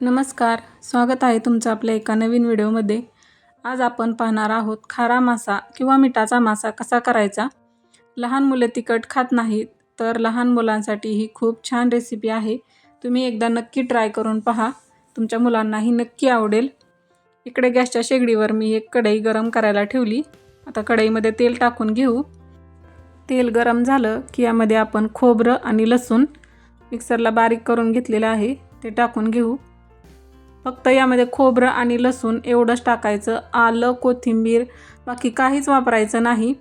नमस्कार स्वागत आहे तुमचं आपल्या एका नवीन व्हिडिओमध्ये. आज आपण पाहणार आहोत खारा मासा किंवा मिठाचा मासा कसा करायचा? लहान मुलं तिखट खात नाहीत तर लहान मुलांसाठी ही खूप छान रेसिपी आहे. तुम्ही एकदा नक्की ट्राय करून पहा. तुमच्या मुलांनाही नक्की आवडेल. इकडे गॅसच्या शेगडीवर मी एक कढई गरम करायला ठेवली. आता कढईमध्ये तेल टाकून घेऊ. तेल गरम झालं की यामध्ये आपण खोबरं आणि लसूण मिक्सरला बारीक करून घेतलेलं आहे ते टाकून घेऊ. फक्त यामध्ये खोबरं आणि लसूण एवढंच टाकायचं आलं कोथिंबीर बाकी काहीच वापरायचं नाही.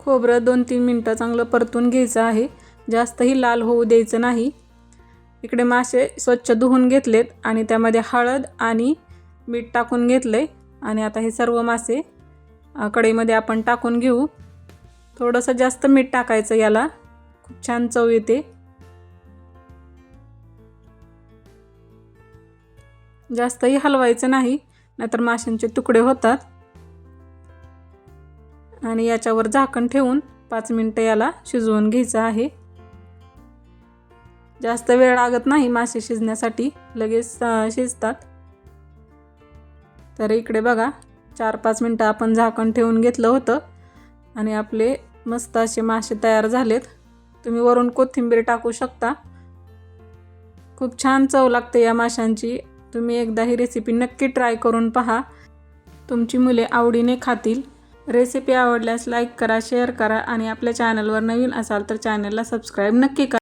खोबरं दोन तीन मिनटं चांगलं परतून घ्यायचं आहे. जास्तही लाल होऊ द्यायचं नाही. इकडे मासे स्वच्छ धुवून घेतलेत आणि त्यामध्ये हळद आणि मीठ टाकून घेतले आणि आता हे सर्व मासे कढईमध्ये आपण टाकून घेऊ. थोडंसं जास्त मीठ टाकायचं याला. खूप छान चव येते. जास्तही हलवायचं नाही नाहीतर माशांचे तुकडे होतात. आणि याच्यावर झाकण ठेवून पाच मिनटं याला शिजवून घ्यायचं आहे. जास्त वेळ लागत नाही मासे शिजण्यासाठी लगेच शिजतात. तर इकडे बघा चार पाच मिनटं आपण झाकण ठेवून घेतलं होतं. आणि आपले मस्त असे मासे तयार झालेत. तुम्ही वरून कोथिंबीर टाकू शकता. खूप छान चव लागते या माशांची. तुम्ही एकदा ही रेसिपी नक्की ट्राय करून पहा. तुमची मुले आवडीने खातील. रेसिपी आवडल्यास लाईक करा शेअर करा आणि आपल्या चॅनलवर नवीन असाल तर चॅनलला सबस्क्राईब नक्की करा.